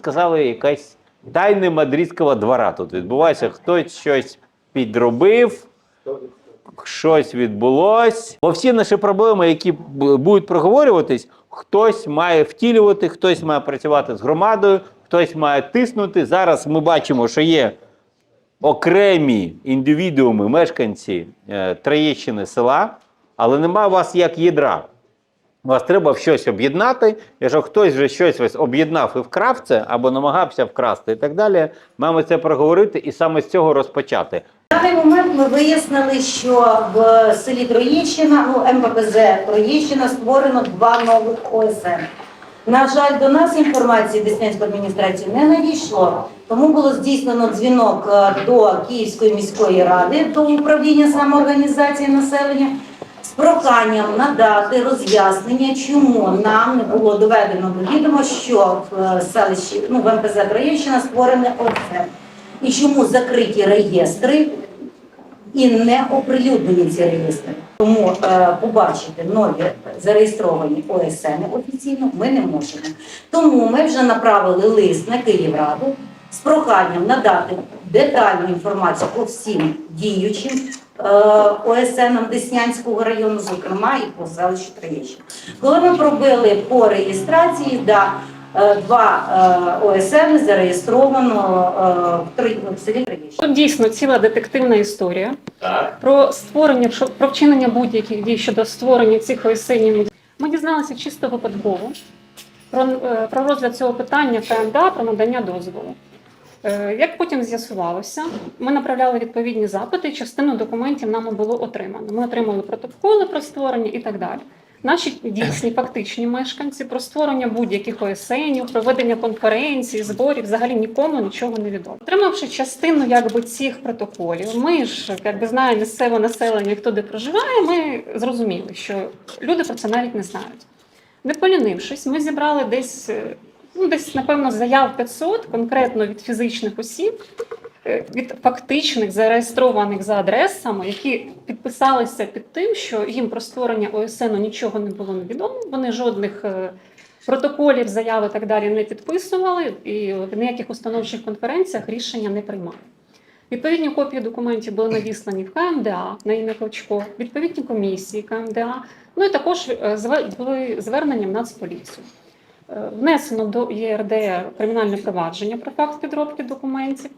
сказали, якась тайна мадридського двора тут відбувається. Хтось щось підробив, щось відбулось. Бо всі наші проблеми, які будуть проговорюватись, хтось має втілювати, хтось має працювати з громадою, хтось має тиснути. Зараз ми бачимо, що є окремі індивідууми, мешканці е, Троєщини села, але немає у вас як ядра. Вас треба в щось об'єднати. Якщо хтось вже щось ось об'єднав і вкрав це, або намагався вкрасти і так далі, маємо це проговорити і саме з цього розпочати. В даний момент ми вияснили, що в селі Троєщина, ну МППЗ Троєщина створено два нових ОСН. На жаль, до нас інформації Деснянської адміністрації не надійшло, тому було здійснено дзвінок е, до Київської міської ради, до управління самоорганізації населення з проханням надати роз'яснення, чому нам не було доведено до відома, що в е, селищі, ну в МПЗ Троєщина створене ОСН. І чому закриті реєстри і не оприлюднені ці реєстри. Тому е, побачити нові зареєстровані ОСН офіційно ми не можемо. Тому ми вже направили лист на Київраду з проханням надати детальну інформацію по всім діючим е, ОСНам Деснянського району, зокрема і по селищу Троєщина. Коли ми пробили по реєстрації, да, е, два е, ОСН зареєстровано в селі Троєщина. Тут дійсно ціла детективна історія Так. про створення, про- вчинення будь-яких дій щодо створення цих ОСНів. Ми дізналися чисто випадково про, про розгляд цього питання КМДА про надання дозволу. Е, Як потім з'ясувалося, ми направляли відповідні запити, частину документів нам було отримано. Ми отримали протоколи про створення і так далі. Наші дійсні фактичні мешканці про створення будь-яких ОСНів, проведення конференцій, зборів взагалі нікому нічого не відомо. Отримавши частину якби цих протоколів, ми ж якби знає місцеве населення, хто де проживає, ми зрозуміли, що люди про це навіть не знають. Не полінившись, ми зібрали десь, е, ну десь напевно заяв 500 конкретно від фізичних осіб, е, від фактичних зареєстрованих за адресами, які підписалися під тим, що їм про створення ОСН нічого не було невідомо. Вони жодних е, протоколів, заяв і так далі не підписували, і в ніяких установчих конференціях рішення не приймали. Відповідні копії документів були надіслані в КМДА на ім'я Клочко, відповідні комісії КМДА, ну і також е, були звернення в Нацполіцію. Е, Внесено до ЄРДР кримінальне провадження про факт підробки документів.